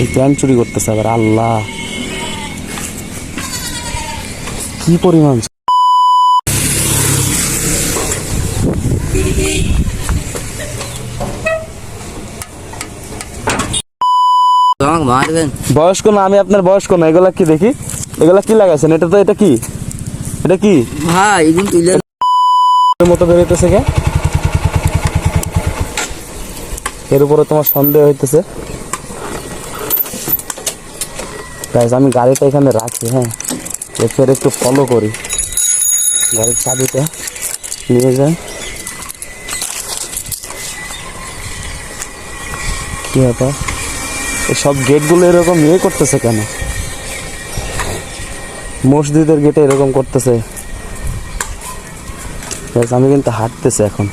এই প্যান্ট চুরি করতেছে আবার আল্লাহ। কি পরিমাণ বয়স্ক না আমি আপনার বয়স্ক না এগুলা কি দেখি? এগুলা কি লাগাইছেন? এটা তো এটা কি? এটা কি? ভাই এগুলো তুলে মতো বেরোইতেছে কে? এর উপরে তোমার সন্দেহ হইতেছে। গাইজ আমি গাড়িটা এখানে রাখি হ্যাঁ। এরপর একটু ফলো করি। গাড়ির চাবিটা নিয়ে যাই। কি ব্যাপার? সব গেটগুলো এরকম ইয়ে করতেছে কেন? মসজিদের গেটে এরকম করতেছে। আমি কিন্তু হাঁটতেছি এখন।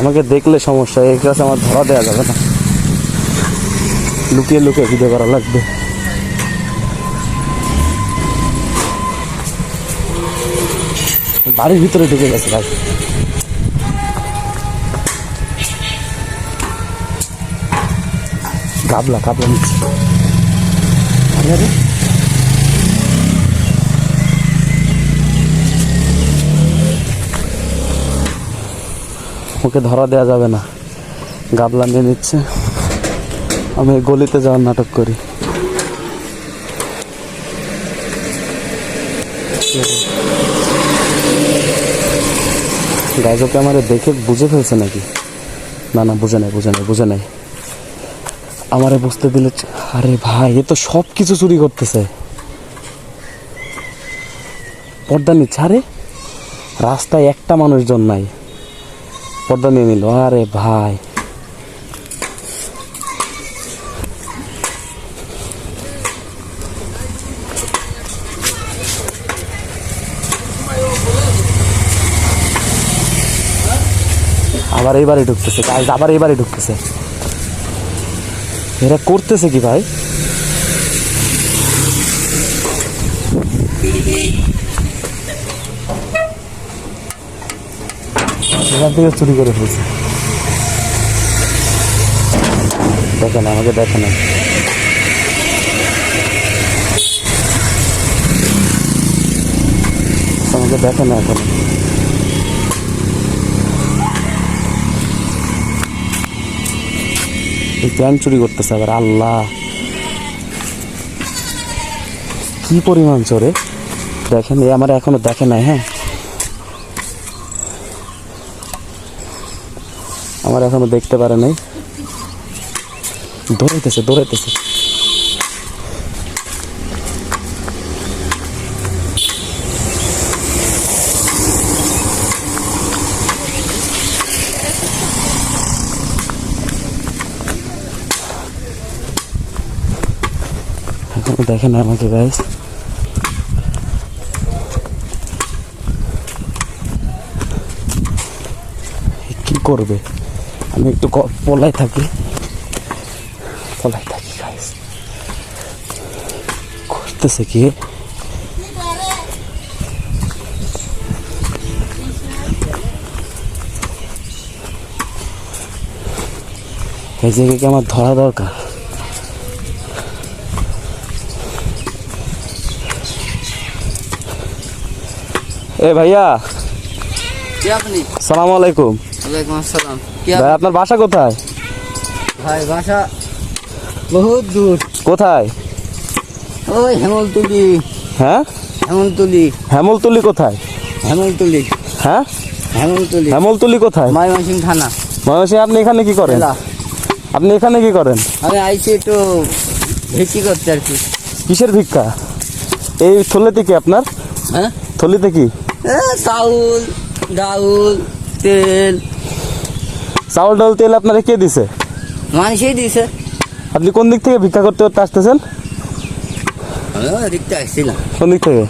আমাকে দেখলে সমস্যা, এই কাছে আমার ধরা দেওয়া যাবে না। লুকিয়ে লুকিয়ে ভিডিও করা লাগবে। বাড়ির ভিতরে ঢুকে গেছে ভাই। কাবলা কাবলা নিচ্ছে। ওকে ধরা দেওয়া যাবে না। গাবলা নিয়ে নিচ্ছে। আমি গলিতে যাওয়ার নাটক করি। গাইজকে আমার দেখে বুঝে ফেলছে নাকি? না না, বুঝে নাই বুঝে নাই বুঝে নাই। আমারে বুঝতে দিলে আরে ভাই, এ তো সব কিছু চুরি করতেছে। পর্দা নিচ্ছে, আরে রাস্তায় একটা মানুষজন নাই। পর্দা নিয়ে নিল, আরে ভাই। আবার এই বাড়ি ঢুকতেছে গাইজ আবার এই বাড়ি ঢুকতেছে। এরা করতেছে কি ভাই? এখান থেকে চুরি করে ফেলছে। দেখেন, আমাকে দেখেন। আমাকে দেখে না এখন। এই চুরি করতেছে আবার আল্লাহ। কি পরিমাণ চোরে? দেখেন, এ আমার এখনও দেখে নাই হ্যাঁ? আমার এখনও দেখতে পারে নাই। দৌড়াইতেছে দৌড়াইতেছে। এখনও দেখে না আমাকে গাইস কি করবে? আমি একটু পলায় থাকি। পলায় থাকি গাইস করতেছে কি? এই জায়গাকে আমার ধরা দরকার? এ ভাইয়া। কি আপনি? সালাম আলাইকুম। ওয়ালাইকুম আসসালাম। কি ভাই আপনার বাসা কোথায়? ভাই বাসা বহুত দূর। কোথায়? ওই হেমলতুলি। হ্যাঁ? হেমলতুলি। হেমলতুলি কোথায়? হেমলতুলি। হ্যাঁ? হেমলতুলি। হেমলতুলি কোথায়? ময়মনসিং থানা। ময়মনসিং আপনি এখানে কি করেন। আপনি এখানে কি করেন? আমি আইছি একটু ভিক্ষি করতে আর কি। কিসের ভিক্ষা? এই থলিতে কি আপনার? হ্যাঁ? থলিতে কি? চাউল ডাউল তেল। চাউল ডাল তেল আপনারা কে দিছে? মানুষই দিছে। আপনি কোন দিক থেকে ভিক্ষা করতে করতে আসতেছেন? আমি আসছিলাম। কোন দিক থেকে?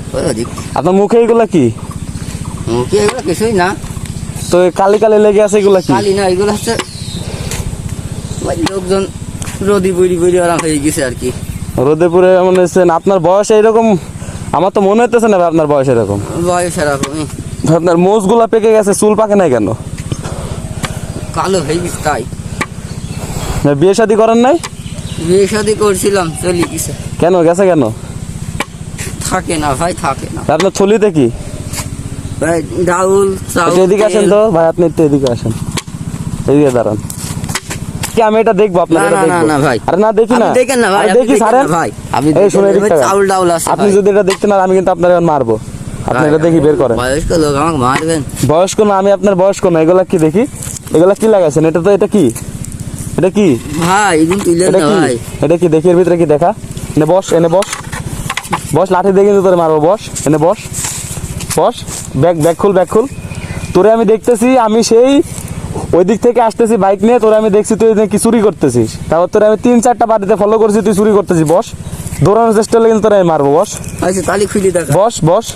আপনার মুখে এগুলা কি? কি এগুলো কিছুই না। তো কালি কালি লেগে আছে এগুলা কি? কালি না এগুলো হচ্ছে লোকজন রদি বইরি বইরি আরাম হয়ে গেছে আর কি। রোদে পুরে মনে হচ্ছে না, আপনার বয়স এইরকম আমার তো মনে হইতেছে না ভাই আপনার বয়স এরকম। বয়স এরকমই আপনার মোজগুলা পেকে গেছে চুল পাকে নাই কেন? কালো হয়ে গেছে তাই। বিয়ে শাদি করেন নাই? বিয়ে শাদি করছিলাম চলে গেছে। কেন গেছে কেন? থাকে না ভাই থাকে না। আপনার থলিতে কি? ভাই ডাউল চাউল এদিকে আসেন তো। ভাই আপনি একটু এদিকে আসেন। এদিকে দাঁড়ান। কি আমি এটা দেখব আপনার না, না, না, ভাই। আরে না দেখি না। দেখেন না, ভাই, দেখি সারেন। ভাই। আপনি। চাউল ডাউল আছে, আপনি যদি এটা দেখতে না আমি কিন্তু আপনার মারবো। আপনি এটা দেখি বের করেন। বয়স্ক লোক আমাকে মারবেন। বয়স্ক না আমি আপনার বয়স্ক না এগুলা কি দেখি? এগুলা কি লাগাইছেন? এটা তো এটা কি? এটা কি? ভাই তুলেন এটা না ভাই। এটা কি? দেখি এর ভিতরে কি দেখা? এনে বস এনে বস। বস লাঠি দিয়ে কিন্তু তোরে মারবো বস। এনে বস। বস ব্যাগ ব্যাগ খুল ব্যাগ খুল। তোরে আমি দেখতেছি আমি সেই ওই দিক থেকে আসতেছি বাইক নিয়ে তোরে আমি দেখছি তুই কি চুরি করতেছিস। তারপর তোরে আমি তিন চারটা বাড়িতে ফলো করছি তুই চুরি করতেছিস বস। দৌড়ানোর চেষ্টা করলে কিন্তু তোরে আমি মারবো বস। আচ্ছা তালি খুলি দেখা। বস বস।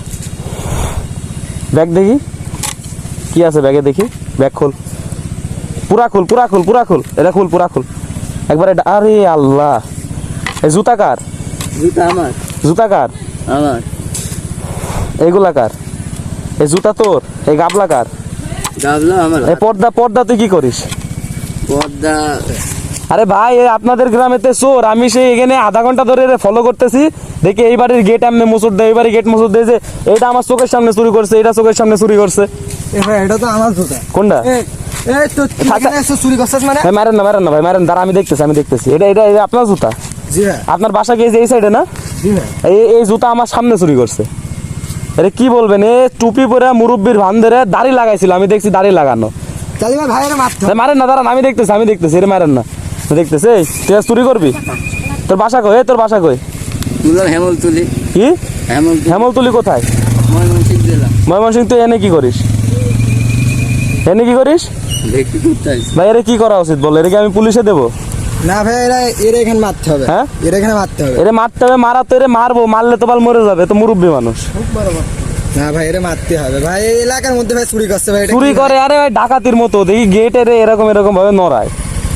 ব্যাগ দেখি। কি আছে ব্যাগে দেখি? ব্যাগ খোল। পুরা খোল পুরা খোল পুরা খোল। এটা খোল পুরা খোল। একবারে আরে আল্লাহ। এই জুতা কার? জুতা আমার। জুতা কার? আমার। এইগুলা কার? এই জুতা তোর? এই গাবলা কার? গাবলা আমার এই পর্দা পর্দা তুই কি করিস? পর্দা আরে ভাই আপনাদের গ্রামেতে চোর আমি সেই এখানে আধা ঘণ্টা ধরে ফলো করতেছি। দেখি এই বাড়ির গেট এমনি মুসুর দেয় এই বাড়ির গেট মুসুর দেয় যে এইটা আমার চোখের সামনে চুরি করছে এটা চোখের সামনে চুরি করছে। এটা তো আমার জুতা। কোনটা? এই এই তো তুই থাক, এখানে এসে চুরি করছিস মানে? ভাই মারেন না মারেন না ভাই মারেন দাঁড়া আমি দেখতেছি আমি দেখতেছি। এটা এটা এটা আপনার জুতা? আপনার বাসা গিয়েছে এই সাইডে না? এই এই জুতা আমার সামনে চুরি করছে। এটা কি বলবেন এ টুপি পরে মুরব্বীর ভান ধরে দাড়ি লাগাইছিল আমি দেখছি দাড়ি লাগানো। মারেন না দাঁড়ান আমি দেখতেছি আমি দেখতেছি এটা মারেন না। দেখতেছি এই তুই চুরি করবি? তোর বাসা কই? তোর বাসা কই? তুলার হেমল তুলি কি? হেমল হেমলতুলি কোথায়? ময়মনসিং দিলাম ময়মনসিং তুই এনে কি করিস? এনে কি করিস। ভাই এর কি করা উচিত বল? এর কি আমি পুলিশে দেবো? না ভাই এরা এর এখানে মারতে হবে। হ্যাঁ? এর এখানে মারতে হবে। এরে মারতে হবে মারা তো এরে মারবো মারলে তো বাল মরে যাবে তো মুরব্বী মানুষ। না ভাই এরা মারতে হবে। ভাই এই এলাকার মধ্যে ভাই চুরি করছে ভাই চুরি করে আরে ভাই ডাকাতির মতো দেখি গেটের এরকম এরকম ভাবে নড়ায়।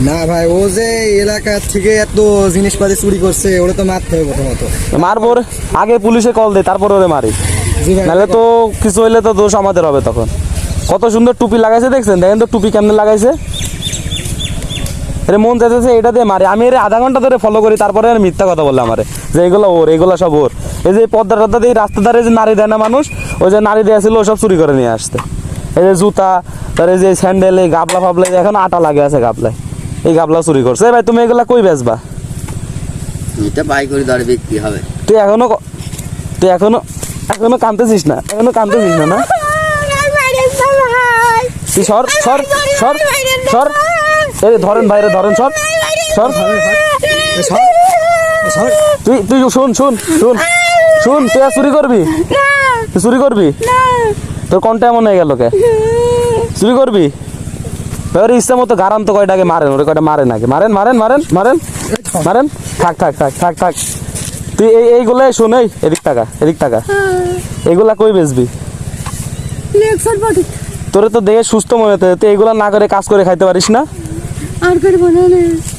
না ভাই ও যে এলাকা থেকে এত জিনিসপাতি চুরি করছে ওরা তো মারতে হবে প্রথমত। মারবো। আগে পুলিশে কল দে তারপর ওরে মারি। নাহলে তো কিছু হইলে তো দোষ আমাদের হবে তখন। কত সুন্দর টুপি লাগাইছে দেখছেন? দেখেন তো টুপি কেমনে লাগাইছে? এরে মন চাইতেছে এটা দিয়ে মারে আমি এর আধা ঘণ্টা ধরে ফলো করি তারপরে আর মিথ্যা কথা বললাম আমারে যে এগুলো ওর এগুলো সব ওর এই যে পদ্মা টদ্দা দিয়ে রাস্তা ধারে যে নারী দেয় না মানুষ ওই যে নারী দেওয়া ছিল ওসব চুরি করে নিয়ে আসতে এই যে জুতা তার এই যে স্যান্ডেল এই গাবলা ফাবলা এখন আটা লাগে আছে গাবলায় এই গাবলা চুরি করছে ভাই তুমি এগুলা কই বেচবা এটা পাই করে দরে বিক্রি হবে তুই এখনও তুই এখনও এখনও কানতেছিস না এখনও কানতেছিস না না তুই সর সর সর সর এই ধরেন বাইরে ধরেন সর। সর। তুই তুই শুন শুন শুন। শুন তুই আর চুরি করবি? তুই চুরি করবি? তোর কোনটা এমন হয়ে গেল কে? চুরি করবি? এবারে ইচ্ছা মতো গারান তো কয়টাকে মারেন ওরে কয়টা মারেন আগে মারেন মারেন মারেন মারেন মারেন। থাক থাক থাক থাক থাক। তুই এই এইগুলাই শোন এই এদিক টাকা এদিক টাকা এগুলা কই বেচবি? তোরে তো দেখে সুস্থ মনে হতে তুই এগুলা না করে কাজ করে খাইতে পারিস না? আর করব না।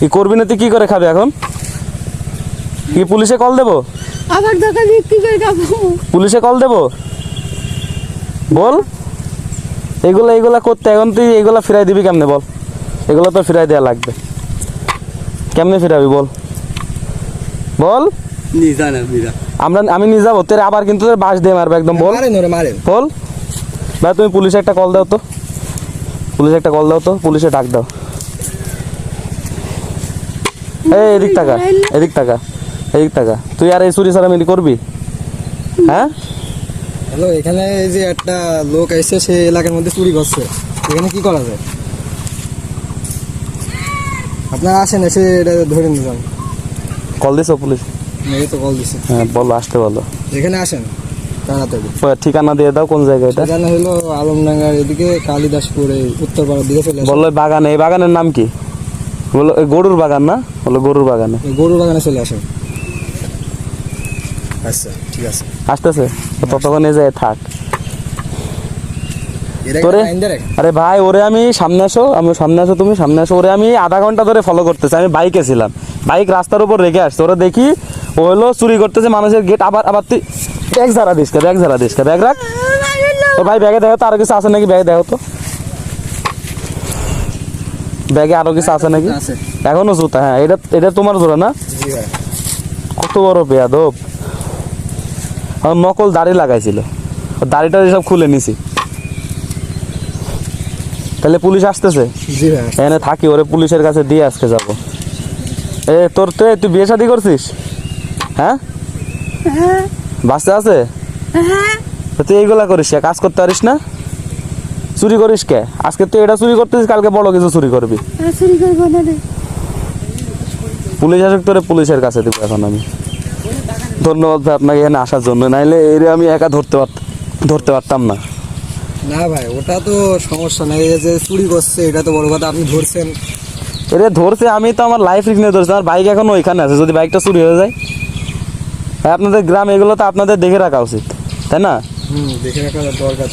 কি করবি না তুই? কি করে খাবি এখন? কি পুলিশে কল দেবো? আবার দোকান বিক্রি করে খাব পুলিশে কল দেবো? বল। এগুলা এগুলা করতে এখন তুই এগুলা ফিরাই দিবি কেমনে বল? এগুলো তো ফিরাই দেওয়া লাগবে। কেমনে ফিরাবি বল? বল। নিজা না বিরা আমরা আমি নিয়ে যাব। তোর আবার কিন্তু তোর বাস দিয়ে মারবে একদম বল। বল। ভাই তুমি পুলিশে একটা কল দাও তো। পুলিশে একটা কল দাও তো। পুলিশে ডাক দাও। এই এদিক টাকা এদিক টাকা এদিক টাকা তুই আর এই চুরি সারামিলি করবি? হ্যাঁ? হ্যালো এখানে এই যে একটা লোক এসে সে এলাকার মধ্যে চুরি করছে। এখানে কি করা যায়? আপনারা আসেন এসে এটা ধরে নিয়ে যান। কল দিছো পুলিশ? এই তো কল দিছে। হ্যাঁ বলো আসতে বলো। এখানে আসেন তাড়াতাড়ি। ঠিকানা দিয়ে দাও কোন জায়গায় এটা? এখানে হলো আলমডাঙ্গার এদিকে কালিদাসপুর উত্তরপাড়ার দিকে চলে বলল বাগানে এই বাগানের নাম কি? বলল গরুর বাগান না? বলল গরুর বাগানে। এই গরু বাগানে চলে আসেন। আচ্ছা ঠিক আছে। আসতেছে? ততক্ষণ এই যায় থাক তোরে? আরে ভাই ওরে আমি সামনে আসো আমি সামনে আসো তুমি সামনে আসো। ওরে আমি আধা ঘণ্টা ধরে ফলো করতেছি আমি বাইকে ছিলাম। বাইক রাস্তার উপর রেখে আসছে। ওরা দেখি ও হলো চুরি করতেছে মানুষের গেট আবার আবার তুই ব্যাগ ঝাড়া দিস ব্যাগ ঝাড়া দিস ব্যাগ রাখ। ও ভাই ব্যাগে দেখো তো আর কিছু আছে নাকি? ব্যাগে দেখো তো। ব্যাগে আরও কিছু আছে নাকি? এখনও জুতা হ্যাঁ এটা এটা তোমার জোড়া না? কত বড় বেয়াদব। আমার নকল দাড়ি লাগাইছিল। দাড়িটা সব খুলে নিছি। তাহলে পুলিশ আসতেছে? এখানে থাকি ওরে পুলিশের কাছে দিয়ে আজকে যাব। এ তোর তো তুই বিয়ে শাদি করছিস? হ্যাঁ? হ্যাঁ। বাচ্চা আছে? হ্যাঁ। তুই এইগুলা করিস? কাজ করতে পারিস না? চুরি করিস কে? আজকে তুই এটা চুরি করতেছিস কালকে বড় কিছু চুরি করবি। চুরি করব না রে। পুলিশ আসুক তোরে পুলিশের কাছে দিব এখন আমি। ধন্যবাদ ভাই আপনাকে এখানে আসার জন্য। নাইলে এর আমি একা ধরতে পারত ধরতে পারতাম না। না ভাই ওটা তো সমস্যা নাই। এই যে চুরি করছে এটা তো বড় কথা আপনি ধরছেন। এরে ধরছে আমি তো আমার লাইফ রিস্ক নিয়ে ধরছি। আমার বাইক এখন ওইখানে আছে যদি বাইকটা চুরি হয়ে যায়। ভাই আপনাদের গ্রাম এগুলো তো আপনাদের দেখে রাখা উচিত তাই না? হুম দেখে রাখা দরকার।